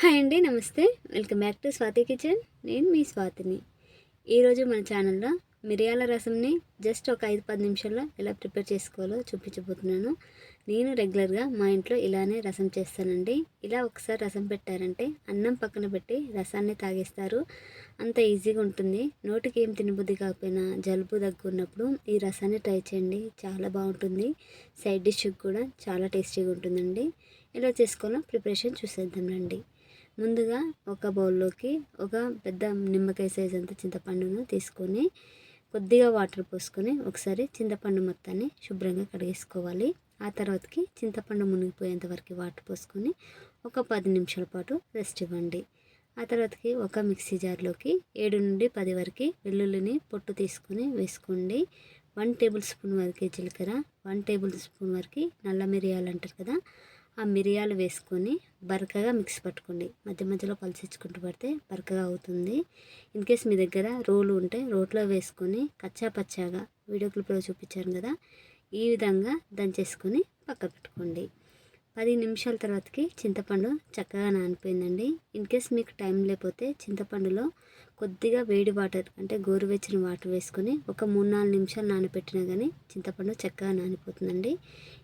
Hi అండి నమస్తే. Welcome back to Swathi kitchen. నేను మీ స్వాతిని. ఈరోజు మన ఛానల్లో మిరియాల రసంని జస్ట్ ఒక ఐదు పది నిమిషాల్లో ఎలా ప్రిపేర్ చేసుకోవాలో చూపించబోతున్నాను నేను రెగ్యులర్గా మా ఇంట్లో ఇలానే రసం చేస్తానండి. ఇలా ఒకసారి రసం పెట్టారంటే అన్నం పక్కన పెట్టి రసాన్ని తాగేస్తారు. అంత ఈజీగా ఉంటుంది. నోటికి ఏం తినబుద్ధి కాకపోయినా జలుబు దగ్గు ఉన్నప్పుడు ఈ రసాన్ని ట్రై చేయండి. చాలా బాగుంటుంది. సైడ్ డిష్ కూడా చాలా టేస్టీగా ఉంటుందండి. ఎలా చేసుకోవాలో ప్రిపరేషన్ చూసేద్దాం రండి. ముందుగా ఒక బౌల్లోకి ఒక పెద్ద నిమ్మకాయ సైజ్ అంత చింతపండును తీసుకొని కొద్దిగా వాటర్ పోసుకొని ఒకసారి చింతపండు మొత్తాన్ని శుభ్రంగా కడిగేసుకోవాలి. ఆ తర్వాతకి చింతపండు మునిగిపోయేంత వరకు వాటర్ పోసుకొని ఒక పది నిమిషాల పాటు రెస్ట్ ఇవ్వండి. ఆ తర్వాతకి ఒక మిక్సీ జార్లోకి ఏడు నుండి పది వరకు వెల్లుల్లిని పొట్టు తీసుకొని వేసుకోండి. వన్ టేబుల్ స్పూన్ వరకు జీలకర్ర వన్ టేబుల్ స్పూన్ వరకు నల్ల మిరియాలు అంటారు కదా ఆ మిరియాలు వేసుకొని బరకగా మిక్స్ పట్టుకోండి. మధ్య మధ్యలో పలిచించుకుంటూ పడితే బరకగా అవుతుంది. ఇన్ కేస్ మీ దగ్గర రోలు ఉంటే రోట్లో వేసుకొని కచ్చా పచ్చాగా వీడియో క్లిప్లో చూపించాను కదా ఈ విధంగా దంచేసుకొని పక్క పెట్టుకోండి. పది నిమిషాల తర్వాతకి చింతపండు చక్కగా నానిపోయిందండి. ఇన్ కేస్ మీకు టైం లేకపోతే చింతపండులో కొద్దిగా వేడి వాటర్ అంటే గోరువెచ్చని వాటర్ వేసుకొని ఒక మూడు నాలుగు నిమిషాలు నానబెట్టినా కానీ చింతపండు చక్కగా నానిపోతుందండి.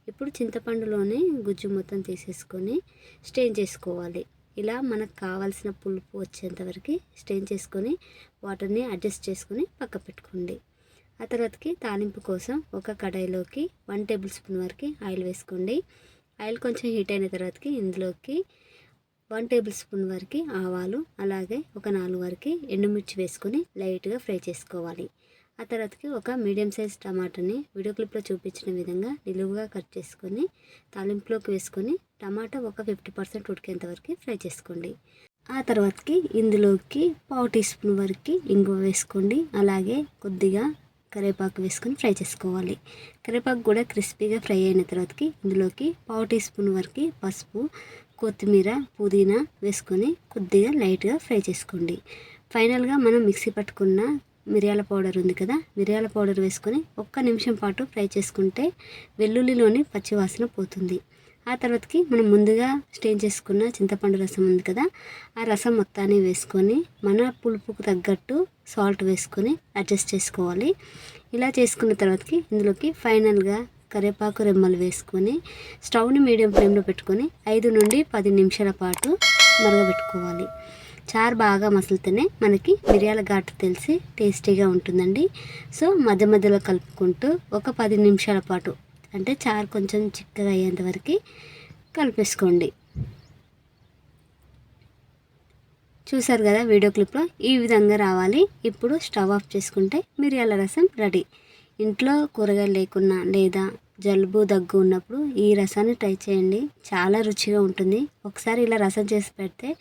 ఇప్పుడు చింతపండులోనే గుజ్జు మొత్తం తీసేసుకొని స్టెయిన్ చేసుకోవాలి. ఇలా మనకు కావాల్సిన పులుపు వచ్చేంత వరకు స్టెయిన్ చేసుకొని వాటర్ని అడ్జస్ట్ చేసుకొని పక్క పెట్టుకోండి. ఆ తర్వాతకి తాలింపు కోసం ఒక కడాయిలోకి వన్ టేబుల్ స్పూన్ వరకు ఆయిల్ వేసుకోండి. ఆయిల్ కొంచెం హీట్ అయిన తర్వాతకి ఇందులోకి వన్ టేబుల్ స్పూన్ వరకు ఆవాలు అలాగే ఒక నాలుగు వరకు ఎండుమిర్చి వేసుకొని లైట్గా ఫ్రై చేసుకోవాలి. ఆ తర్వాతకి ఒక మీడియం సైజ్ టమాటాని వీడియో క్లిప్లో చూపించిన విధంగా నిలువుగా కట్ చేసుకొని తాలింపులోకి వేసుకొని టమాటా ఒక ఫిఫ్టీ పర్సెంట్ ఉడికేంత వరకు ఫ్రై చేసుకోండి. ఆ తర్వాతకి ఇందులోకి పావు టీ స్పూన్ వరకు ఇంగువ వేసుకోండి. అలాగే కొద్దిగా కరివేపాకు వేసుకొని ఫ్రై చేసుకోవాలి. కరివేపాకు కూడా క్రిస్పీగా ఫ్రై అయిన తర్వాతకి ఇందులోకి పావు టీ స్పూన్ వరకు పసుపు కొత్తిమీర పుదీనా వేసుకొని కొద్దిగా లైట్గా ఫ్రై చేసుకోండి. ఫైనల్గా మనం మిక్సీ పట్టుకున్న మిరియాల పౌడర్ ఉంది కదా మిరియాల పౌడర్ వేసుకొని ఒక్క నిమిషం పాటు ఫ్రై చేసుకుంటే వెల్లుల్లిలోని పచ్చివాసన పోతుంది. ఆ తర్వాతకి మనం ముందుగా స్టేన్ చేసుకున్న చింతపండు రసం ఉంది కదా ఆ రసం మొత్తాన్ని వేసుకొని మన పులుపుకు తగ్గట్టు సాల్ట్ వేసుకొని అడ్జస్ట్ చేసుకోవాలి. ఇలా చేసుకున్న తర్వాతకి ఇందులోకి ఫైనల్గా కరివేపాకు రెమ్మలు వేసుకొని స్టవ్ని మీడియం ఫ్లేమ్లో పెట్టుకొని ఐదు నుండి పది నిమిషాల పాటు మరగబెట్టుకోవాలి. చారు బాగా మసులుతూనే మనకి మిరియాల ఘాటు తెలిసి టేస్టీగా ఉంటుందండి. సో మధ్య మధ్యలో కలుపుకుంటూ ఒక పది నిమిషాల పాటు అంటే చారు కొంచెం చిక్కగా అయ్యేంత వరకు కలిపేసుకోండి. చూసారు కదా వీడియో క్లిప్లో ఈ విధంగా రావాలి. ఇప్పుడు స్టవ్ ఆఫ్ చేసుకుంటే మిరియాల రసం రెడీ. ఇంట్లో కూరగాయలు లేకున్నా లేదా జలుబు దగ్గు ఉన్నప్పుడు ఈ రసాన్ని ట్రై చేయండి. చాలా రుచిగా ఉంటుంది. ఒకసారి ఇలా రసం చేసి పెడితే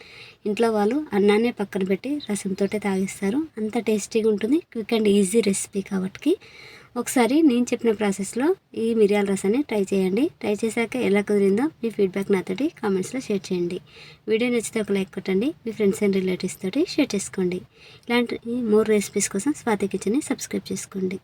ఇంట్లో వాళ్ళు అన్నాన్ని పక్కన పెట్టి రసంతో తాగిస్తారు. అంత టేస్టీగా ఉంటుంది. క్విక్ అండ్ ఈజీ రెసిపీ కాబట్టి ఒకసారి నేను చెప్పిన ప్రాసెస్లో ఈ మిరియాల రసాన్ని ట్రై చేయండి. ట్రై చేశాక ఎలా కుదిరిందో మీ ఫీడ్బ్యాక్ నాతోటి కామెంట్స్లో షేర్ చేయండి. వీడియో నచ్చితే ఒక లైక్ కొట్టండి. మీ ఫ్రెండ్స్ అండ్ రిలేటివ్స్ తోటి షేర్ చేసుకోండి. ఇలాంటి మోర్ రెసిపీస్ కోసం స్వాతి కిచెన్ని సబ్స్క్రైబ్ చేసుకోండి.